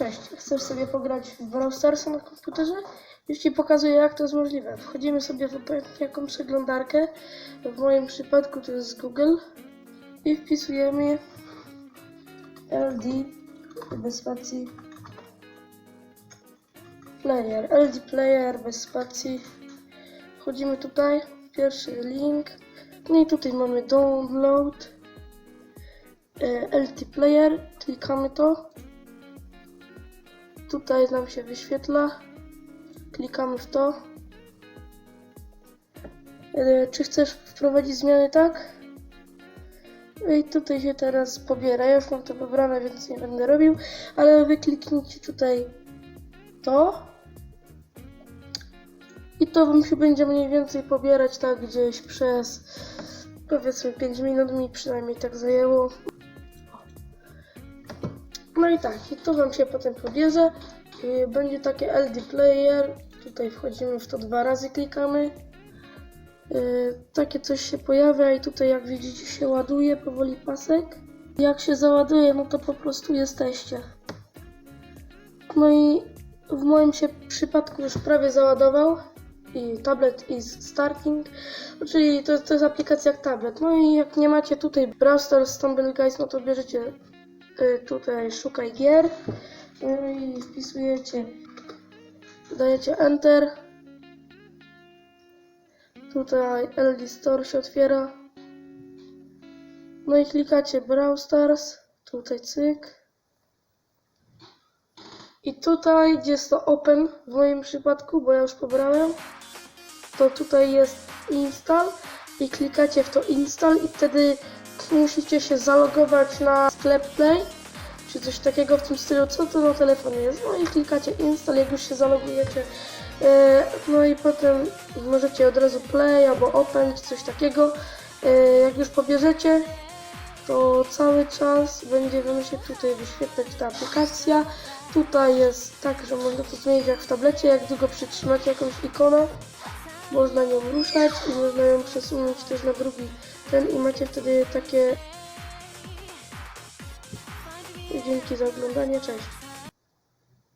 Cześć, chcesz sobie pograć w Brawl Starsa na komputerze? Już Ci pokazuję jak to jest możliwe. Wchodzimy sobie w jaką przeglądarkę, w moim przypadku to jest Google i wpisujemy LD bez spacji Player, LD Player bez spacji. Wchodzimy tutaj, pierwszy link, no i tutaj mamy download e, LT Player, klikamy to. Tutaj nam się wyświetla. Klikamy w to. E, Czy chcesz wprowadzić zmiany? Tak. I tutaj się teraz pobiera. Ja już mam to wybrane, więc nie będę robił, ale wy kliknijcie tutaj to. I to wam się będzie mniej więcej pobierać tak gdzieś przez powiedzmy 5 minut mi przynajmniej tak zajęło. No i tak, i to Wam się potem pobierze. Będzie takie LD Player. Tutaj wchodzimy w to dwa razy, klikamy. Yy, Takie coś się pojawia i tutaj jak widzicie się ładuje powoli pasek. Jak się załaduje, no to po prostu jesteście. No i w moim się przypadku już prawie załadował i tablet is starting, czyli to, to jest aplikacja jak tablet. No i jak nie macie tutaj Brawl Stars Stumble Guys, no to bierzecie y, tutaj szukaj gier no i wpisujecie, dajecie Enter. Tutaj LD Store się otwiera. No i klikacie Brawl Stars, tutaj cyk. I tutaj, gdzie jest to Open w moim przypadku, bo ja już pobrałem, to tutaj jest Install i klikacie w to Install i wtedy musicie się zalogować na sklep Play czy coś takiego w tym stylu, co to na telefonie jest. No i klikacie Install, jak już się zalogujecie. E, No i potem możecie od razu Play albo Open czy coś takiego. E, Jak już pobierzecie, to cały czas będzie wam się tutaj wyświetlać ta aplikacja. Tutaj jest tak, że można to zmienić jak w tablecie, jak długo przytrzymacie jakąś ikonę, można nią ruszać i można ją przesunąć też na drugi ten i macie wtedy takie... Dzięki za oglądanie, cześć.